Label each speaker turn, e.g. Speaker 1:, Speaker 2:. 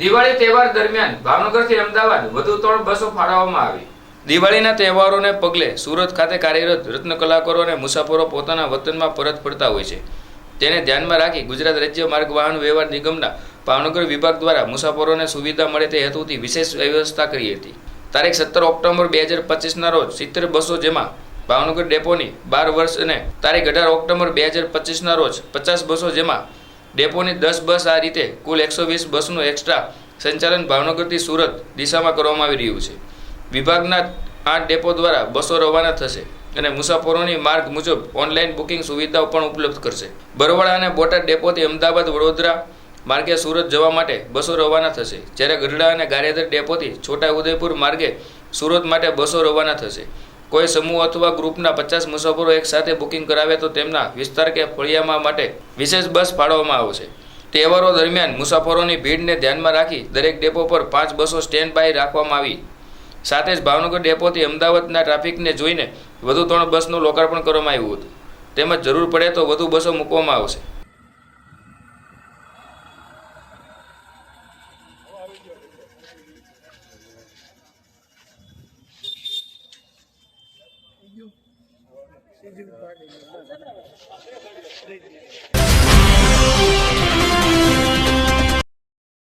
Speaker 1: દિવાળી તહેવાર દરમિયાન ભાવનગરથી અમદાવાદ વધુ ત્રણ બસો ફાળવવામાં આવી. દિવાળીના તહેવારોને પગલે સુરત ખાતે કાર્યરત રત્ન કલાકારો અને મુસાફરો પોતાના વતનમાં પરત ફરતા હોય છે. તેને ધ્યાનમાં રાખી ગુજરાત રાજ્ય માર્ગ વાહન વ્યવહાર નિગમના ભાવનગર વિભાગ દ્વારા મુસાફરોને સુવિધા મળે તે હેતુથી વિશેષ વ્યવસ્થા કરી હતી. તારીખ સત્તર ઓક્ટોબર બે હજાર પચીસના રોજ સિત્તેર બસો જેમાં ભાવનગર ડેપોની બાર વર્ષ અને તારીખ અઢાર ઓક્ટોબર બે હજાર પચીસના રોજ પચાસ બસો જેમાં ડેપોની દસ બસ આ રીતે કુલ એકસો વીસ બસનું એક્સ્ટ્રા સંચાલન ભાવનગરથી સુરત દિશામાં કરવામાં આવી રહ્યું છે. વિભાગના આઠ ડેપો દ્વારા બસો રવાના થશે અને મુસાફરોની માર્ગ મુજબ ઓનલાઈન બુકિંગ સુવિધાઓ પણ ઉપલબ્ધ કરશે. બરોડા અને બોટાદ ડેપોથી અમદાવાદ, વડોદરા માર્ગે સુરત જવા માટે બસો રવાના થશે. જ્યારે ગઢડા અને ગારેદર ડેપોથી છોટા ઉદયપુર માર્ગે સુરત માટે બસો રવાના થશે. કોઈ સમૂહ અથવા ગ્રુપના પચાસ મુસાફરો એકસાથે બુકિંગ કરાવે તો તેમના વિસ્તાર કે ફળિયામાં માટે વિશેષ બસ ફાળવવામાં આવશે. તહેવારો દરમિયાન મુસાફરોની ભીડને ધ્યાનમાં રાખી દરેક ડેપો પર પાંચ બસો સ્ટેન્ડ બાય રાખવામાં આવી. સાથે જ ભાવનગર ડેપોથી અમદાવાદના ટ્રાફિકને જોઈને વધુ ત્રણ બસનું લોકાર્પણ કરવામાં આવ્યું હતું. તેમજ જરૂર પડે તો વધુ બસો મૂકવામાં આવશે. Thank you.